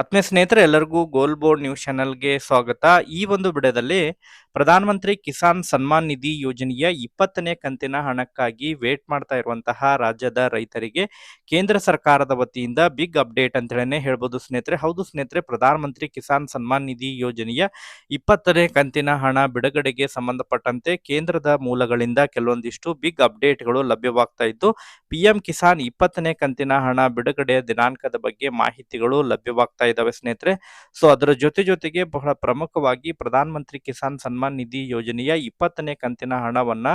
ಆತ್ಮೀಯ ಸ್ನೇಹಿತರೆ, ಎಲ್ಲರಿಗೂ ಗೋಲ್ ಬೋರ್ಡ್ ನ್ಯೂಸ್ ಚಾನೆಲ್ಗೆ ಸ್ವಾಗತ. ಈ ಒಂದು ವಿಡಿಯೋದಲ್ಲಿ ಪ್ರಧಾನಮಂತ್ರಿ ಕಿಸಾನ್ ಸನ್ಮಾನ್ ನಿಧಿ ಯೋಜನೆಯ ಇಪ್ಪತ್ತನೇ ಕಂತಿನ ಹಣಕ್ಕಾಗಿ ವೇಟ್ ಮಾಡ್ತಾ ಇರುವಂತಹ ರಾಜ್ಯದ ರೈತರಿಗೆ ಕೇಂದ್ರ ಸರ್ಕಾರದ ವತಿಯಿಂದ ಬಿಗ್ ಅಪ್ಡೇಟ್ ಅಂತ ಹೇಳನೆ ಹೇಳ್ಬೋದು ಸ್ನೇಹಿತರೆ. ಹೌದು ಸ್ನೇಹಿತರೆ, ಪ್ರಧಾನಮಂತ್ರಿ ಕಿಸಾನ್ ಸನ್ಮಾನ್ ನಿಧಿ ಯೋಜನೆಯ ಇಪ್ಪತ್ತನೇ ಕಂತಿನ ಹಣ ಬಿಡುಗಡೆಗೆ ಸಂಬಂಧಪಟ್ಟಂತೆ ಕೇಂದ್ರದ ಮೂಲಗಳಿಂದ ಕೆಲವೊಂದಿಷ್ಟು ಬಿಗ್ ಅಪ್ಡೇಟ್ಗಳು ಲಭ್ಯವಾಗ್ತಾ ಇದ್ದು, ಪಿಎಂ ಕಿಸಾನ್ ಇಪ್ಪತ್ತನೇ ಕಂತಿನ ಹಣ ಬಿಡುಗಡೆಯ ದಿನಾಂಕದ ಬಗ್ಗೆ ಮಾಹಿತಿಗಳು ಲಭ್ಯವಾಗ್ತಾ ಇದ್ದಾವೆ ಸ್ನೇಹಿತರೆ. ಸೊ ಅದರ ಜೊತೆ ಜೊತೆಗೆ ಬಹಳ ಪ್ರಮುಖವಾಗಿ ಪ್ರಧಾನಮಂತ್ರಿ ಕಿಸಾನ್ ಸನ್ಮಾನ್ ನಿಧಿ ಯೋಜನೆಯ ಇಪ್ಪತ್ತನೇ ಕಂತಿನ ಹಣವನ್ನ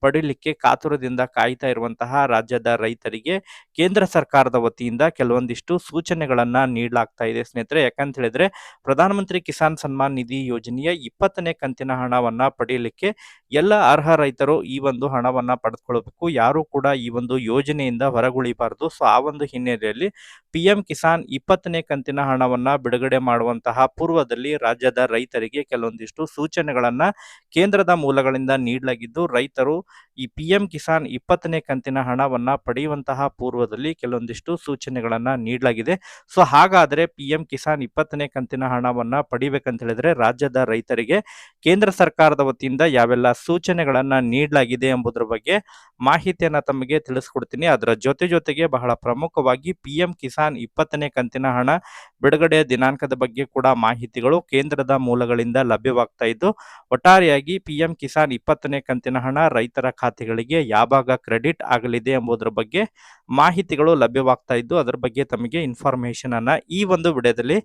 ಪಡಿಲಿಕ್ಕೆ ಕಾತುರದಿಂದ ಕಾಯ್ತಾ ಇರುವಂತಹ ರಾಜ್ಯದ ರೈತರಿಗೆ ಕೇಂದ್ರ ಸರ್ಕಾರದ ವತಿಯಿಂದ ಕೆಲವೊಂದಿಷ್ಟು ಸೂಚನೆಗಳನ್ನ ನೀಡಲಾಗ್ತಾ ಇದೆ. ಸ್ನೇಹಿತರೆ ಯಾಕಂತ ಹೇಳಿದ್ರೆ ಪ್ರಧಾನಮಂತ್ರಿ ಕಿಸಾನ್ ಸನ್ಮಾನ್ ನಿಧಿ ಯೋಜನೆಯ ಇಪ್ಪತ್ತನೇ ಕಂತಿನ ಹಣವನ್ನ ಪಡೆಯಲಿಕ್ಕೆ ಎಲ್ಲ ಅರ್ಹ ರೈತರು ಈ ಒಂದು ಹಣವನ್ನ ಪಡೆದುಕೊಳ್ಳಬೇಕು. ಯಾರು ಕೂಡ ಈ ಒಂದು ಯೋಜನೆಯಿಂದ ಹೊರಗುಳಿಬಾರದು. ಸೊ, ಆ ಒಂದು ಹಿನ್ನೆಲೆಯಲ್ಲಿ ಪಿ ಕಿಸಾನ್ ಇಪ್ಪತ್ತನೇ ಕಂತಿನ ಹಣವನ್ನ ಬಿಡುಗಡೆ ಮಾಡುವಂತಹ ಪೂರ್ವದಲ್ಲಿ ರಾಜ್ಯದ ರೈತರಿಗೆ ಕೆಲವೊಂದಿಷ್ಟು ಸೂಚನೆಗಳನ್ನ ಕೇಂದ್ರದ ಮೂಲಗಳಿಂದ ನೀಡಲಾಗಿದ್ದು, ರೈತರು ಈ ಪಿ ಎಂ ಕಿಸಾನ್ ಇಪ್ಪತ್ತನೇ ಕಂತಿನ ಹಣವನ್ನ ಪಡೆಯುವಂತಹ ಪೂರ್ವದಲ್ಲಿ ಕೆಲವೊಂದಿಷ್ಟು ಸೂಚನೆಗಳನ್ನ ನೀಡಲಾಗಿದೆ. ಸೊ, ಹಾಗಾದ್ರೆ ಪಿ ಎಂ ಕಿಸಾನ್ ಇಪ್ಪತ್ತನೇ ಕಂತಿನ ಹಣವನ್ನ ಪಡಿಬೇಕಂತ ಹೇಳಿದ್ರೆ ರಾಜ್ಯದ ರೈತರಿಗೆ ಕೇಂದ್ರ ಸರ್ಕಾರದ ವತಿಯಿಂದ ಯಾವೆಲ್ಲ ಸೂಚನೆಗಳನ್ನ ನೀಡಲಾಗಿದೆ ಎಂಬುದರ ಬಗ್ಗೆ ಮಾಹಿತಿಯನ್ನ ತಮಗೆ ತಿಳಿಸ್ಕೊಡ್ತೀನಿ. ಅದರ ಜೊತೆ ಜೊತೆಗೆ ಬಹಳ ಪ್ರಮುಖವಾಗಿ ಪಿ ಎಂ ಕಿಸಾನ್ ಇಪ್ಪತ್ತನೇ ಕಂತಿನ ಹಣ ಬಿಡುಗಡೆಯ ದಿನಾಂಕದ ಬಗ್ಗೆ ಕೂಡ ಮಾಹಿತಿಗಳು ಕೇಂದ್ರದ ಮೂಲಗಳಿಂದ ಲಭ್ಯವಾಗ್ತಾ ಇದ್ದು, ಒಟ್ಟಾರೆಯಾಗಿ ಪಿಎಂ ಕಿಸಾನ್ ಇಪ್ಪತ್ತನೇ ಕಂತಿನ ಹಣ ರೈತರ ಖಾತೆಗಳಿಗೆ ಯಾವಾಗ ಕ್ರೆಡಿಟ್ ಆಗಲಿದೆ ಎಂಬುದರ ಬಗ್ಗೆ ಮಾಹಿತಿಗಳು ಲಭ್ಯವಾಗ್ತಾ ಇದ್ದು, ಅದರ ಬಗ್ಗೆ ತಮಗೆ ಇನ್ಫಾರ್ಮೇಶನ್ ಅನ್ನ ಈ ಒಂದು ವಿಡಿಯೋದಲ್ಲಿ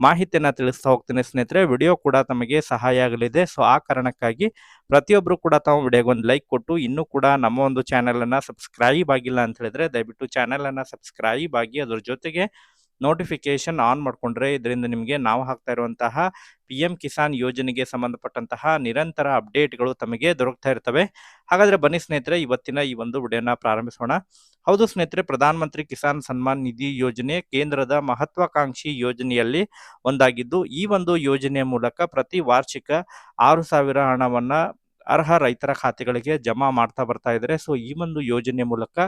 ಮಾಹಿತಿಯನ್ನ ತಿಳಿಸ್ತಾ ಹೋಗ್ತೀನಿ ಸ್ನೇಹಿತರೆ. ವಿಡಿಯೋ ಕೂಡ ತಮಗೆ ಸಹಾಯ ಆಗಲಿದೆ. ಸೊ ಆ ಕಾರಣಕ್ಕಾಗಿ ಪ್ರತಿಯೊಬ್ಬರು ಕೂಡ ತಾವು ವಿಡಿಯೋಗೊಂದು ಲೈಕ್ ಕೊಟ್ಟು, ಇನ್ನೂ ಕೂಡ ನಮ್ಮ ಒಂದು ಚಾನೆಲ್ ಅನ್ನ ಸಬ್ಸ್ಕ್ರೈಬ್ ಆಗಿಲ್ಲ ಅಂತ ಹೇಳಿದ್ರೆ, ದಯವಿಟ್ಟು ಚಾನೆಲ್ ಅನ್ನ ಸಬ್ಸ್ಕ್ರೈಬ್ ಆಗಿ, ಅದ್ರ ಜೊತೆಗೆ ನೋಟಿಫಿಕೇಶನ್ ಆನ್ ಮಾಡಿಕೊಂಡ್ರೆ ಇದರಿಂದ ನಿಮಗೆ ನಾವು ಹಾಕ್ತಾ ಇರುವಂತಹ ಪಿ ಎಂ ಕಿಸಾನ್ ಯೋಜನೆಗೆ ಸಂಬಂಧಪಟ್ಟಂತಹ ನಿರಂತರ ಅಪ್ಡೇಟ್ಗಳು ತಮಗೆ ದೊರಕ್ತಾ ಇರ್ತವೆ. ಹಾಗಾದರೆ ಬನ್ನಿ ಸ್ನೇಹಿತರೆ, ಇವತ್ತಿನ ಈ ಒಂದು ವಿಡಿಯೋನ ಪ್ರಾರಂಭಿಸೋಣ. ಹೌದು ಸ್ನೇಹಿತರೆ, ಪ್ರಧಾನಮಂತ್ರಿ ಕಿಸಾನ್ ಸನ್ಮಾನ್ ನಿಧಿ ಯೋಜನೆ ಕೇಂದ್ರದ ಮಹತ್ವಾಕಾಂಕ್ಷಿ ಯೋಜನೆಯಲ್ಲಿ ಒಂದಾಗಿದ್ದು, ಈ ಒಂದು ಯೋಜನೆಯ ಮೂಲಕ ಪ್ರತಿ ವಾರ್ಷಿಕ ಆರು ಸಾವಿರ ಹಣವನ್ನ ಅರ್ಹ ರೈತರ ಖಾತೆಗಳಿಗೆ ಜಮಾ ಮಾಡ್ತಾ ಬರ್ತಾ ಇದ್ದಾರೆ ಸೊ ಈ ಒಂದು ಯೋಜನೆ ಮೂಲಕ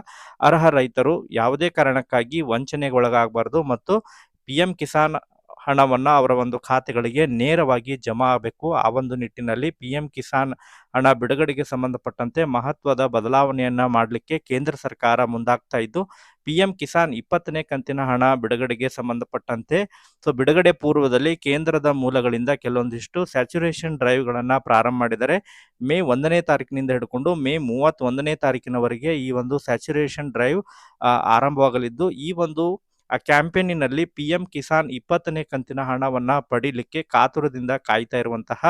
ಅರ್ಹ ರೈತರು ಯಾವುದೇ ಕಾರಣಕ್ಕಾಗಿ ವಂಚನೆಗೊಳಗಾಗಬಾರ್ದು ಮತ್ತು ಪಿ ಎಂ ಕಿಸಾನ್ ಹಣವನ್ನ ಅವರ ಒಂದು ಖಾತೆಗಳಿಗೆ ನೇರವಾಗಿ ಜಮಾ ಆಗಬೇಕು. ಆ ಒಂದು ನಿಟ್ಟಿನಲ್ಲಿ ಪಿ ಕಿಸಾನ್ ಹಣ ಬಿಡುಗಡೆಗೆ ಸಂಬಂಧಪಟ್ಟಂತೆ ಮಹತ್ವದ ಬದಲಾವಣೆಯನ್ನು ಮಾಡಲಿಕ್ಕೆ ಕೇಂದ್ರ ಸರ್ಕಾರ ಮುಂದಾಗ್ತಾ ಇದ್ದು ಪಿ ಕಿಸಾನ್ ಇಪ್ಪತ್ತನೇ ಕಂತಿನ ಹಣ ಬಿಡುಗಡೆಗೆ ಸಂಬಂಧಪಟ್ಟಂತೆ, ಸೊ ಬಿಡುಗಡೆ ಪೂರ್ವದಲ್ಲಿ ಕೇಂದ್ರದ ಮೂಲಗಳಿಂದ ಕೆಲವೊಂದಿಷ್ಟು ಸ್ಯಾಚುರೇಷನ್ ಡ್ರೈವ್ಗಳನ್ನು ಪ್ರಾರಂಭ ಮಾಡಿದರೆ, ಮೇ ಒಂದನೇ ತಾರೀಕಿನಿಂದ ಹಿಡ್ಕೊಂಡು ಮೇ ಮೂವತ್ತೊಂದನೇ ತಾರೀಕಿನವರೆಗೆ ಈ ಒಂದು ಸ್ಯಾಚುರೇಷನ್ ಡ್ರೈವ್ ಆರಂಭವಾಗಲಿದ್ದು, ಈ ಒಂದು ಆ ಕ್ಯಾಂಪೇನಿನಲ್ಲಿ ಪಿ ಎಂ ಕಿಸಾನ್ ಇಪ್ಪತ್ತನೇ ಕಂತಿನ ಹಣವನ್ನ ಪಡೀಲಿಕ್ಕೆ ಕಾತುರದಿಂದ ಕಾಯ್ತಾ ಇರುವಂತಹ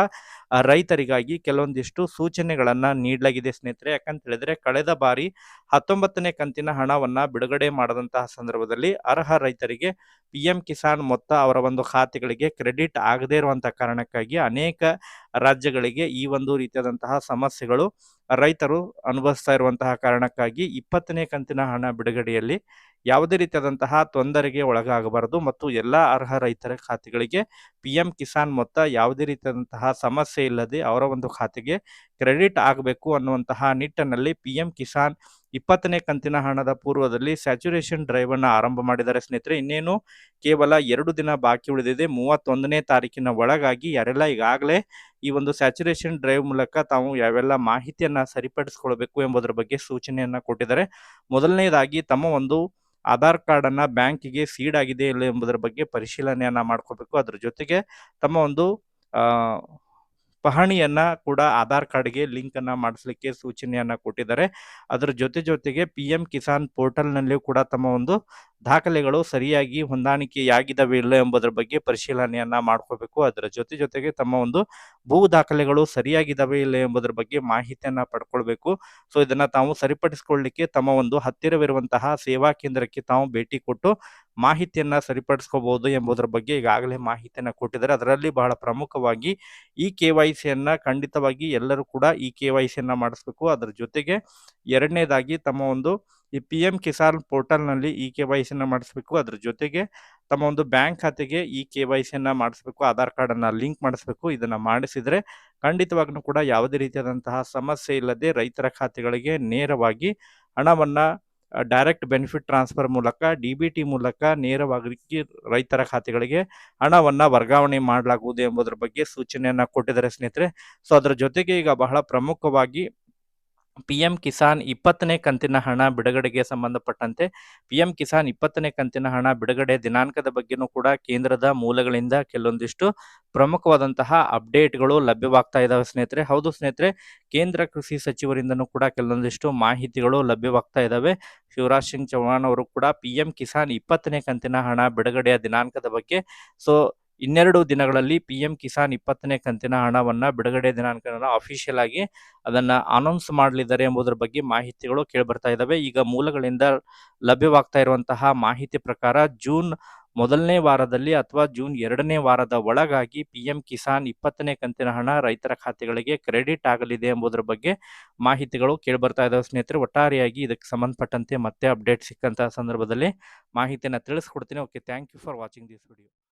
ರೈತರಿಗಾಗಿ ಕೆಲವೊಂದಿಷ್ಟು ಸೂಚನೆಗಳನ್ನು ನೀಡಲಾಗಿದೆ ಸ್ನೇಹಿತರೆ. ಯಾಕಂತ ಹೇಳಿದ್ರೆ ಕಳೆದ ಬಾರಿ ಹತ್ತೊಂಬತ್ತನೇ ಕಂತಿನ ಹಣವನ್ನ ಬಿಡುಗಡೆ ಮಾಡದಂತಹ ಸಂದರ್ಭದಲ್ಲಿ ಅರ್ಹ ರೈತರಿಗೆ ಪಿ ಕಿಸಾನ್ ಮೊತ್ತ ಅವರ ಒಂದು ಖಾತೆಗಳಿಗೆ ಕ್ರೆಡಿಟ್ ಆಗದೇ ಇರುವಂತಹ ಕಾರಣಕ್ಕಾಗಿ ಅನೇಕ ರಾಜ್ಯಗಳಿಗೆ ಈ ಒಂದು ರೀತಿಯಾದಂತಹ ಸಮಸ್ಯೆಗಳು ರೈತರು ಅನುಭವಿಸ್ತಾ ಇರುವಂತಹ ಕಾರಣಕ್ಕಾಗಿ ಇಪ್ಪತ್ತನೇ ಕಂತಿನ ಹಣ ಬಿಡುಗಡೆಯಲ್ಲಿ ಯಾವುದೇ ರೀತಿಯಾದಂತಹ ತೊಂದರೆಗೆ ಒಳಗಾಗಬಾರದು ಮತ್ತು ಎಲ್ಲ ಅರ್ಹ ರೈತರ ಖಾತೆಗಳಿಗೆ ಪಿ ಎಂ ಕಿಸಾನ್ ಮೊತ್ತ ಯಾವುದೇ ರೀತಿಯಾದಂತಹ ಸಮಸ್ಯೆ ಇಲ್ಲದೆ ಅವರ ಒಂದು ಖಾತೆಗೆ ಕ್ರೆಡಿಟ್ ಆಗಬೇಕು ಅನ್ನುವಂತಹ ನಿಟ್ಟಿನಲ್ಲಿ ಪಿ ಎಂ ಕಿಸಾನ್ ಇಪ್ಪತ್ತನೇ ಕಂತಿನ ಹಣದ ಪೂರ್ವದಲ್ಲಿ ಸ್ಯಾಚುರೇಷನ್ ಡ್ರೈವ್ ಅನ್ನು ಆರಂಭ ಮಾಡಿದ್ದಾರೆ. ಸ್ನೇಹಿತರೆ, ಇನ್ನೇನು? ಕೇವಲ ಎರಡು ದಿನ ಬಾಕಿ ಉಳಿದಿದೆ. ಮೂವತ್ತೊಂದನೇ ತಾರೀಕಿನ ಒಳಗಾಗಿ ಯಾರೆಲ್ಲ ಈಗಾಗಲೇ ಈ ಒಂದು ಸ್ಯಾಚುರೇಷನ್ ಡ್ರೈವ್ ಮೂಲಕ ತಾವು ಯಾವೆಲ್ಲ ಮಾಹಿತಿಯನ್ನು ಸರಿಪಡಿಸ್ಕೊಳ್ಬೇಕು ಎಂಬುದರ ಬಗ್ಗೆ ಸೂಚನೆಯನ್ನ ಕೊಟ್ಟಿದ್ದಾರೆ. ಮೊದಲನೇದಾಗಿ, ತಮ್ಮ ಒಂದು ಆಧಾರ್ ಕಾರ್ಡ್ ಬ್ಯಾಂಕಿಗೆ ಸೀಡ್ ಆಗಿದೆ ಇಲ್ಲ ಎಂಬುದರ ಬಗ್ಗೆ ಪರಿಶೀಲನೆಯನ್ನ ಮಾಡ್ಕೋಬೇಕು ಅದ್ರ ಜೊತೆಗೆ ತಮ್ಮ ಒಂದು ಪಹಣಿಯನ್ನ ಕೂಡ ಆಧಾರ್ ಕಾರ್ಡ್ಗೆ ಲಿಂಕ್ ಅನ್ನ ಮಾಡಿಸ್ಲಿಕ್ಕೆ ಸೂಚನೆಯನ್ನ ಕೊಟ್ಟಿದ್ದಾರೆ. ಅದರ ಜೊತೆ ಜೊತೆಗೆ ಪಿ ಕಿಸಾನ್ ಪೋರ್ಟಲ್ನಲ್ಲಿಯೂ ಕೂಡ ತಮ್ಮ ಒಂದು ದಾಖಲೆಗಳು ಸರಿಯಾಗಿ ಹೊಂದಾಣಿಕೆಯಾಗಿದ್ದಾವೆ ಇಲ್ಲ ಎಂಬುದರ ಬಗ್ಗೆ ಪರಿಶೀಲನೆಯನ್ನ ಮಾಡ್ಕೋಬೇಕು. ಅದರ ಜೊತೆ ಜೊತೆಗೆ ತಮ್ಮ ಒಂದು ಭೂ ದಾಖಲೆಗಳು ಸರಿಯಾಗಿದ್ದಾವೆ ಇಲ್ಲ ಎಂಬುದರ ಬಗ್ಗೆ ಮಾಹಿತಿಯನ್ನ ಪಡ್ಕೊಳ್ಬೇಕು. ಸೊ, ಇದನ್ನ ತಾವು ಸರಿಪಡಿಸ್ಕೊಳ್ಳಿಕ್ಕೆ ತಮ್ಮ ಒಂದು ಹತ್ತಿರವಿರುವಂತಹ ಸೇವಾ ಕೇಂದ್ರಕ್ಕೆ ತಾವು ಭೇಟಿ ಕೊಟ್ಟು ಮಾಹಿತಿಯನ್ನ ಸರಿಪಡಿಸ್ಕೋಬಹುದು ಎಂಬುದರ ಬಗ್ಗೆ ಈಗಾಗಲೇ ಮಾಹಿತಿಯನ್ನ ಕೊಟ್ಟಿದ್ದಾರೆ. ಅದರಲ್ಲಿ ಬಹಳ ಪ್ರಮುಖವಾಗಿ ಈ ಕೆ ವೈ ಸಿಯನ್ನ ಖಂಡಿತವಾಗಿ ಎಲ್ಲರೂ ಕೂಡ ಈ ಕೆ ವೈ ಸಿಯನ್ನ ಮಾಡಿಸ್ಬೇಕು. ಅದರ ಜೊತೆಗೆ ಎರಡನೇದಾಗಿ ತಮ್ಮ ಒಂದು ಈ ಪಿ ಎಂ ಕಿಸಾನ್ ಪೋರ್ಟಲ್ನಲ್ಲಿ ಇ ಕೆ ವೈ ಸಿನ ಮಾಡಿಸ್ಬೇಕು. ಅದ್ರ ಜೊತೆಗೆ ತಮ್ಮ ಒಂದು ಬ್ಯಾಂಕ್ ಖಾತೆಗೆ ಇ ಕೆ ವೈ ಸಿಯನ್ನು ಮಾಡಿಸ್ಬೇಕು. ಆಧಾರ್ ಕಾರ್ಡನ್ನು ಲಿಂಕ್ ಮಾಡಿಸ್ಬೇಕು. ಇದನ್ನು ಮಾಡಿಸಿದ್ರೆ ಖಂಡಿತವಾಗ್ಲೂ ಕೂಡ ಯಾವುದೇ ರೀತಿಯಾದಂತಹ ಸಮಸ್ಯೆ ಇಲ್ಲದೆ ರೈತರ ಖಾತೆಗಳಿಗೆ ನೇರವಾಗಿ ಹಣವನ್ನ ಡೈರೆಕ್ಟ್ ಬೆನಿಫಿಟ್ ಟ್ರಾನ್ಸ್ಫರ್ ಮೂಲಕ ಡಿ ಬಿ ಟಿ ಮೂಲಕ ನೇರವಾಗಿ ರೈತರ ಖಾತೆಗಳಿಗೆ ಹಣವನ್ನು ವರ್ಗಾವಣೆ ಮಾಡಲಾಗುವುದು ಎಂಬುದರ ಬಗ್ಗೆ ಸೂಚನೆಯನ್ನು ಕೊಟ್ಟಿದ್ದಾರೆ ಸ್ನೇಹಿತರೆ. ಸೊ ಅದರ ಜೊತೆಗೆ ಈಗ ಬಹಳ ಪ್ರಮುಖವಾಗಿ ಪಿ ಎಂ ಕಿಸಾನ್ ಇಪ್ಪತ್ತನೇ ಕಂತಿನ ಹಣ ಬಿಡುಗಡೆಗೆ ಸಂಬಂಧಪಟ್ಟಂತೆ ಪಿ ಎಂ ಕಿಸಾನ್ ಇಪ್ಪತ್ತನೇ ಕಂತಿನ ಹಣ ಬಿಡುಗಡೆ ದಿನಾಂಕದ ಬಗ್ಗೆನೂ ಕೂಡ ಕೇಂದ್ರದ ಮೂಲಗಳಿಂದ ಕೆಲವೊಂದಿಷ್ಟು ಪ್ರಮುಖವಾದಂತಹ ಅಪ್ಡೇಟ್ಗಳು ಲಭ್ಯವಾಗ್ತಾ ಇದ್ದಾವೆ ಸ್ನೇಹಿತರೆ. ಹೌದು ಸ್ನೇಹಿತರೆ, ಕೇಂದ್ರ ಕೃಷಿ ಸಚಿವರಿಂದನೂ ಕೂಡ ಕೆಲವೊಂದಿಷ್ಟು ಮಾಹಿತಿಗಳು ಲಭ್ಯವಾಗ್ತಾ ಇದ್ದಾವೆ ಶಿವರಾಜ್ ಸಿಂಗ್ ಚೌಹಾಣ್ ಅವರು ಕೂಡ ಪಿ ಎಂ ಕಿಸಾನ್ ಇಪ್ಪತ್ತನೇ ಕಂತಿನ ಹಣ ಬಿಡುಗಡೆಯ ದಿನಾಂಕದ ಬಗ್ಗೆ. ಸೊ ಇನ್ನೆರಡು ದಿನಗಳಲ್ಲಿ ಪಿ ಎಂ ಕಿಸಾನ್ ಇಪ್ಪತ್ತನೇ ಕಂತಿನ ಹಣವನ್ನು ಬಿಡುಗಡೆ ದಿನಾಂಕನ ಅಫಿಷಿಯಲ್ ಆಗಿ ಅದನ್ನು ಅನೌನ್ಸ್ ಮಾಡಲಿದ್ದಾರೆ ಎಂಬುದರ ಬಗ್ಗೆ ಮಾಹಿತಿಗಳು ಕೇಳಿಬರ್ತಾ ಇದ್ದಾವೆ ಈಗ ಮೂಲಗಳಿಂದ ಲಭ್ಯವಾಗ್ತಾ ಇರುವಂತಹ ಮಾಹಿತಿ ಪ್ರಕಾರ ಜೂನ್ ಮೊದಲನೇ ವಾರದಲ್ಲಿ ಅಥವಾ ಜೂನ್ ಎರಡನೇ ವಾರದ ಒಳಗಾಗಿ ಪಿ ಎಂ ಕಿಸಾನ್ ಇಪ್ಪತ್ತನೇ ಕಂತಿನ ಹಣ ರೈತರ ಖಾತೆಗಳಿಗೆ ಕ್ರೆಡಿಟ್ ಆಗಲಿದೆ ಎಂಬುದರ ಬಗ್ಗೆ ಮಾಹಿತಿಗಳು ಕೇಳಿಬರ್ತಾ ಇದ್ದಾವೆ ಸ್ನೇಹಿತರೆ, ಒಟ್ಟಾರೆಯಾಗಿ ಇದಕ್ಕೆ ಸಂಬಂಧಪಟ್ಟಂತೆ ಮತ್ತೆ ಅಪ್ಡೇಟ್ ಸಿಕ್ಕಂತಹ ಸಂದರ್ಭದಲ್ಲಿ ಮಾಹಿತಿಯನ್ನು ತಿಳಿಸ್ಕೊಡ್ತೀನಿ. Okay thank you for watching this video